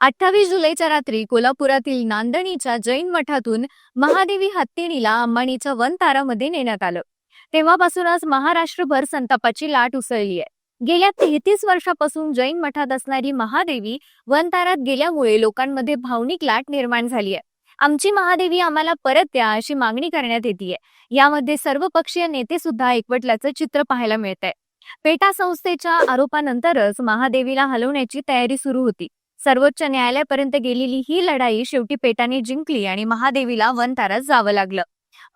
अठ्ठावीस जुलैच्या रात्री कोल्हापुरातील नांदणीच्या जैन मठातून महादेवी हत्तीणीला अंबानीच्या वन तारामध्ये नेण्यात आलं. तेव्हापासूनच महाराष्ट्रभर संतापाची लाट उसळली आहे. गेल्या तेहतीस वर्षापासून जैन मठात असणारी महादेवी वन तारात गेल्यामुळे लोकांमध्ये भावनिक लाट निर्माण झाली आहे. आमची महादेवी आम्हाला परत द्या अशी मागणी करण्यात येते यामध्ये सर्व पक्षीय नेते सुद्धा एकवटल्याचं चित्र पाहायला मिळत आहे पेटा संस्थेच्या आरोपानंतरच महादेवीला हलवण्याची तयारी सुरू होती. सर्वोच्च न्यायालयापर्यंत गेलेली ही लढाई शेवटी पेटाने जिंकली आणि महादेवीला वन तारास जावं लागलं.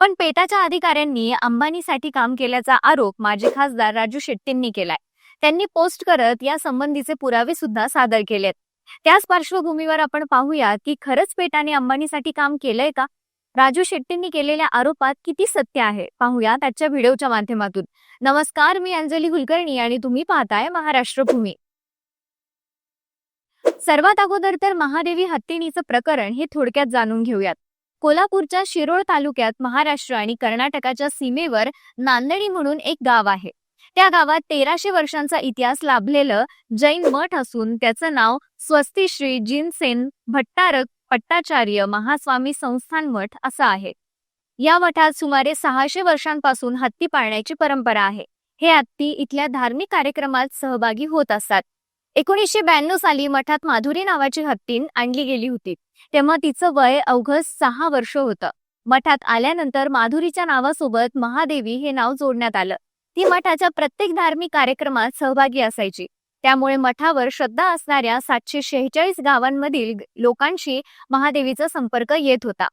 पण पेटाच्या अधिकाऱ्यांनी अंबानीसाठी काम केल्याचा आरोप माजी खासदार राजू शेट्टींनी केलाय. त्यांनी पोस्ट करत या संबंधीचे पुरावे सुद्धा सादर केलेत. त्याच पार्श्वभूमीवर आपण पाहूया की खरंच पेटाने अंबानीसाठी काम केलंय का? राजू शेट्टींनी केलेल्या आरोपात किती सत्य आहे? पाहूया त्याच्या व्हिडिओच्या माध्यमातून. नमस्कार मी अंजली कुलकर्णी आणि तुम्ही पाहताय महाराष्ट्र भूमी. सर्वात अगोदर तर महादेवी हत्तीणीचं प्रकरण हे थोडक्यात जाणून घेऊयात. कोल्हापूरच्या शिरोळ तालुक्यात महाराष्ट्र आणि कर्नाटकाच्या सीमेवर नांदणी म्हणून एक गाव आहे. त्या गावात तेराशे वर्षांचा इतिहास लाभलेलं जैन मठ असून त्याचं नाव स्वस्तिश्री जिनसेन भट्टारक पट्टाचार्य महास्वामी संस्थान मठ असं आहे. या मठात सुमारे सहाशे वर्षांपासून हत्ती पाळण्याची परंपरा आहे. हे हत्ती इथल्या धार्मिक कार्यक्रमात सहभागी होत असतात. एकोणीसशे ब्याण्णव साली मठात माधुरी नावाची हत्तीन आणली गेली होती. तेव्हा तिचं वय अवघं सहा वर्ष होतं. मठात आल्यानंतर माधुरीच्या नावासोबत महादेवी हे नाव जोडण्यात आलं. ती मठाच्या प्रत्येक धार्मिक कार्यक्रमात सहभागी असायची. त्यामुळे मठावर श्रद्धा असणाऱ्या सातशे शेहेचाळीस गावांमधील लोकांशी महादेवीचा संपर्क येत होता.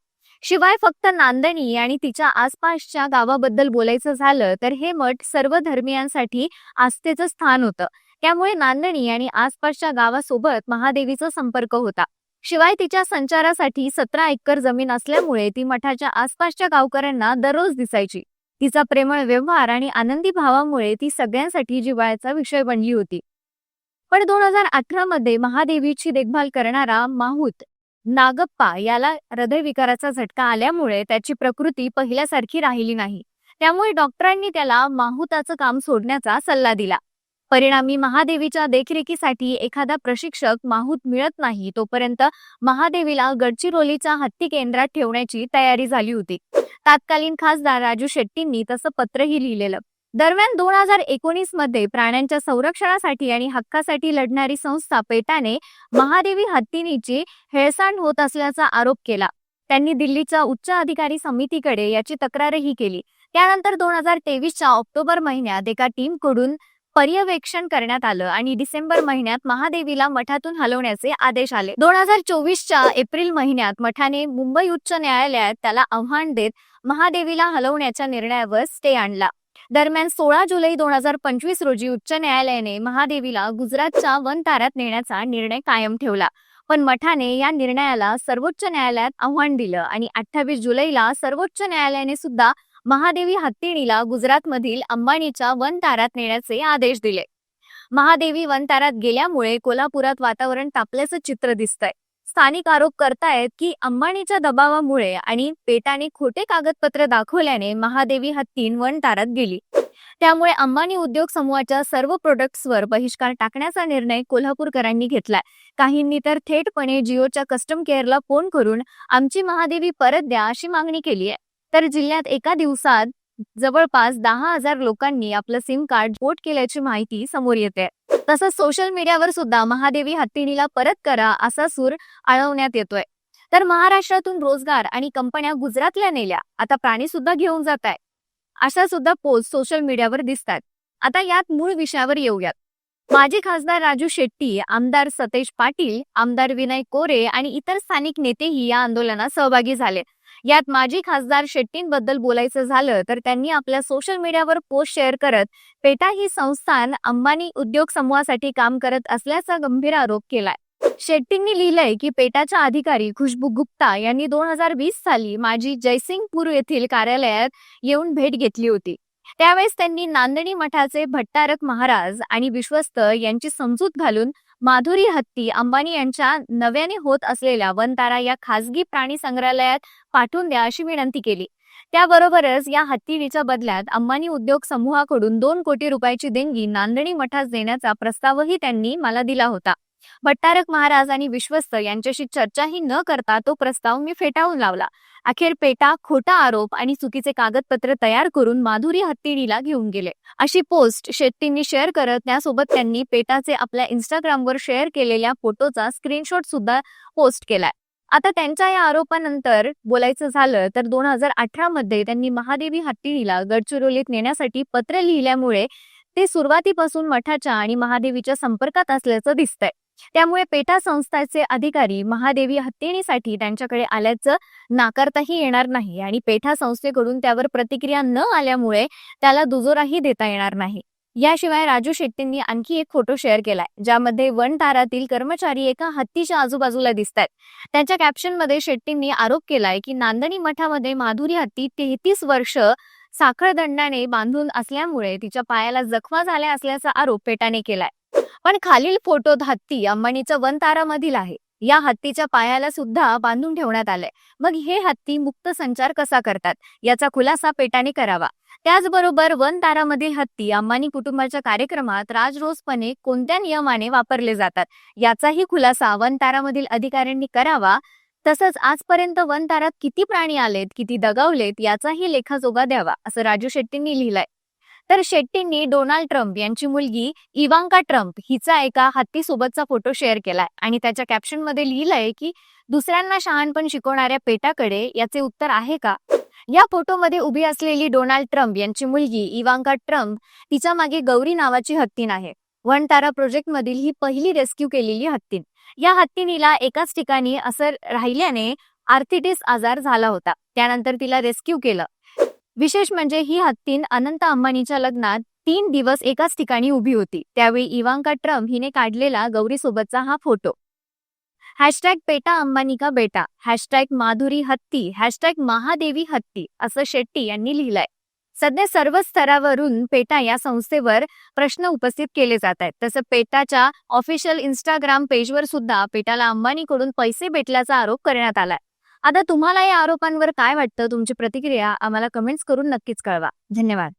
शिवाय फक्त नांदणी आणि तिच्या आसपासच्या गावाबद्दल बोलायचं झालं तर हे मठ सर्व धर्मियांसाठी आस्थेचं स्थान होतं. त्यामुळे नांदणी आणि आसपासच्या गावासोबत महादेवीचा संपर्क होता. शिवाय तिच्या संचारासाठी सतरा एकर जमीन असल्यामुळे ती मठाच्या आसपासच्या गावकऱ्यांना दररोज दिसायची. तिचा प्रेमळ व्यवहार आणि आनंदी भावामुळे ती सगळ्यांसाठी जिव्हाळ्याचा विषय बनली होती. पण दोन हजार अठरा मध्ये महादेवीची देखभाल करणारा माहूत नागप्पा याला हृदयविकाराचा झटका आल्यामुळे त्याची प्रकृती पहिल्यासारखी राहिली नाही. त्यामुळे डॉक्टरांनी त्याला माहुताचं काम सोडण्याचा सल्ला दिला. परिणामी महादेवीच्या देखरेखीसाठी एखादा प्रशिक्षक माहूत मिळत नाही तोपर्यंत महादेवीला गडचिरोलीच्या हत्ती केंद्रात ठेवण्याची तयारी झाली होती. तत्कालीन खासदार राजू शेट्टींनी तसं पत्रही लिहिलेलं. दरम्यान दोन हजार एकोणीसमध्ये प्राण्यांच्या संरक्षणासाठी आणि हक्कासाठी लढणारी संस्था पेटाने महादेवी हत्तीनीची हेळसांड होत असल्याचा आरोप केला. त्यांनी दिल्लीच्या उच्च अधिकारी समितीकडे याची तक्रारही केली. त्यानंतर दोन हजार तेवीसच्या ऑक्टोबर महिन्यात एका टीमकडून पर्यवेक्षण करण्यात आलं आणि डिसेंबर महिन्यात महादेवीला मठातून हलवण्याचे आदेश आले. दोन हजार चोवीसच्या एप्रिल महिन्यात मठाने मुंबई उच्च न्यायालयात त्याला आव्हान देत महादेवीला हलवण्याच्या निर्णयावर स्टे आणला. दरम्यान सोळा जुलै दोन हजार पंचवीस रोजी उच्च न्यायालयाने महादेवीला गुजरातच्या वन ताऱ्यात नेण्याचा निर्णय कायम ठेवला. पण मठाने या निर्णयाला सर्वोच्च न्यायालयात आव्हान दिलं आणि अठ्ठावीस जुलैला सर्वोच्च न्यायालयाने सुद्धा महादेवी हत्तीणीला गुजरातमधील अंबानीच्या वन तारात नेण्याचे आदेश दिले. महादेवी वन तारात गेल्यामुळे कोल्हापुरात वातावरण तापल्याचं चित्र दिसतंय. स्थानिक आरोप करतायत की अंबानीच्या दबावामुळे आणि पेटाने खोटे कागदपत्र दाखवल्याने महादेवी हत्तीन वन तारात गेली. त्यामुळे अंबानी उद्योग समूहाच्या सर्व प्रोडक्ट्सवर बहिष्कार टाकण्याचा निर्णय कोल्हापूरकरांनी घेतलाय काहींनी तर थेटपणे जिओच्या कस्टम केअरला फोन करून आमची महादेवी परत द्या अशी मागणी केली आहे तर जिल्ह्यात एका दिवसात जवळपास दहा हजार लोकांनी आपलं सिम कार्ड पोर्ट केल्याची माहिती समोर येते. तसंच सोशल मीडियावर सुद्धा महादेवी हत्तीणीला परत करा असा सूर आळवण्यात येतोय. तर महाराष्ट्रातून रोजगार आणि कंपन्या गुजरातल्या नेल्या आता प्राणी सुद्धा घेऊन जात आहे अशा सुद्धा पोस्ट सोशल मीडियावर दिसतात आता यात मूळ विषयावर येऊयात. माजी खासदार राजू शेट्टी आमदार सतेज पाटील आमदार विनय कोरे आणि इतर स्थानिक नेतेही या आंदोलनात सहभागी झाले. यात माजी खासदार शेट्टींबद्दल बोलायचं झालं तर त्यांनी आपल्या सोशल मीडियावर पोस्ट शेअर करत पेटा ही संस्थान अंबानी उद्योग समूहासाठी काम करत असल्याचा गंभीर आरोप केलाय. शेट्टींनी लिहिलंय की पेटाच्या अधिकारी खुशबू गुप्ता यांनी दोन हजार वीस साली माजी जयसिंगपूर येथील कार्यालयात येऊन भेट घेतली होती. त्यावेळेस त्यांनी नांदणी मठाचे भट्टारक महाराज आणि विश्वस्त यांची समजूत घालून माधुरी हत्ती अंबानी यांच्या नव्याने होत असलेल्या वनतारा या खासगी प्राणी संग्रहालयात पाठवून द्या अशी विनंती केली. त्याबरोबरच या हत्तीच्या बदल्यात अंबानी उद्योग समूहाकडून दोन कोटी रुपयाची देणगी नांदणी मठास देण्याचा प्रस्तावही त्यांनी मला दिला होता. भट्टारक महाराज आणि विश्वस्त यांच्याशी चर्चाही न करता तो प्रस्ताव मी फेटाळून लावला. अखेर पेटा खोटा आरोप आणि चुकीचे कागदपत्र तयार करून माधुरी हत्तीणीला घेऊन गेले. अशी पोस्ट शेट्टींनी शेअर करत त्यासोबत त्यांनी पेटाचे आपल्या इंस्टाग्रामवर शेअर केलेल्या फोटोचा स्क्रीनशॉट सुद्धा पोस्ट केलाय. आता त्यांच्या या आरोपानंतर बोलायचं झालं तर दोन हजार अठरा मध्ये त्यांनी महादेवी हत्तीणीला गडचिरोलीत नेण्यासाठी पत्र लिहिल्यामुळे ते सुरुवातीपासून मठाच्या आणि महादेवीच्या संपर्कात असल्याचं दिसतंय. त्यामुळे पेटा संस्थाचे अधिकारी महादेवी हत्येणीसाठी त्यांच्याकडे आल्याचं नाकारताही येणार नाही आणि पेठा संस्थेकडून त्यावर प्रतिक्रिया न आल्यामुळे त्याला दुजोराही देता येणार नाही. याशिवाय राजू शेट्टींनी आणखी एक फोटो शेअर केलाय ज्यामध्ये वन तारातील कर्मचारी एका हत्तीच्या आजूबाजूला दिसत आहेत त्यांच्या कॅप्शनमध्ये शेट्टींनी आरोप केलाय की नांदणी मठामध्ये माधुरी हत्ती तेहतीस वर्ष साखळदंडाने बांधून असल्यामुळे तिच्या पायाला जखमा झाल्या असल्याचा आरोप पेटाने केलाय. पण खालील फोटोत हत्ती अंबानीच्या वन तारामधील आहे. या हत्तीच्या पायाला सुद्धा बांधून ठेवण्यात आलंय. मग हे हत्ती मुक्त संचार कसा करतात? याचा खुलासा पेटाने करावा. त्याचबरोबर वन तारामधील हत्ती अंबानी कुटुंबाच्या कार्यक्रमात राजरोसपणे कोणत्या नियमाने वापरले जातात? याचाही खुलासा वन तारामधील अधिकाऱ्यांनी करावा. तसंच आजपर्यंत वन तारात किती प्राणी आलेत किती दगावलेत याचाही लेखाजोगा द्यावा असं राजू शेट्टींनी लिहिलंय. तर शेट्टींनी डोनाल्ड ट्रम्प यांची मुलगी इवांका ट्रम्प हिचा एका हत्तीसोबतचा फोटो शेअर केलाय. आणि त्याच्या कॅप्शनमध्ये लिहिलंय की दुसऱ्यांना शहाणपण शिकवणाऱ्या पेटाकडे याचे उत्तर आहे का? या फोटोमध्ये उभी असलेली डोनाल्ड ट्रम्प यांची मुलगी इवांका ट्रम्प तिच्यामागे गौरी नावाची हत्तीन आहे. वन तारा प्रोजेक्ट मधील ही पहिली रेस्क्यू केलेली हत्तीन. या हत्तीनीला एकाच ठिकाणी असर राहिल्याने आर्थिटिस आजार झाला होता. त्यानंतर तिला रेस्क्यू केलं. विशेष म्हणजे ही हत्तीन अनंत अंबानीच्या लग्नात तीन दिवस एकाच ठिकाणी उभी होती. त्यावेळी इवांका ट्रम्प हिने काढलेला गौरीसोबतचा हा फोटो. हॅशटॅग पेटा अंबानी का बेटा हॅशटॅग माधुरी हत्ती हॅशटॅग महादेवी हत्ती असं शेट्टी यांनी लिहिलंय. सध्या सर्व स्तरावरून पेटा या संस्थेवर प्रश्न उपस्थित केले जात आहेत. तसं पेटाच्या ऑफिशियल इंस्टाग्राम पेजवर सुद्धा पेटाला अंबानीकडून पैसे भेटल्याचा आरोप करण्यात आलाय. आता तुम्हाला या आरोपांवर काय वाटतं? तुमची प्रतिक्रिया आम्हाला कमेंट्स करून नक्कीच कळवा. धन्यवाद.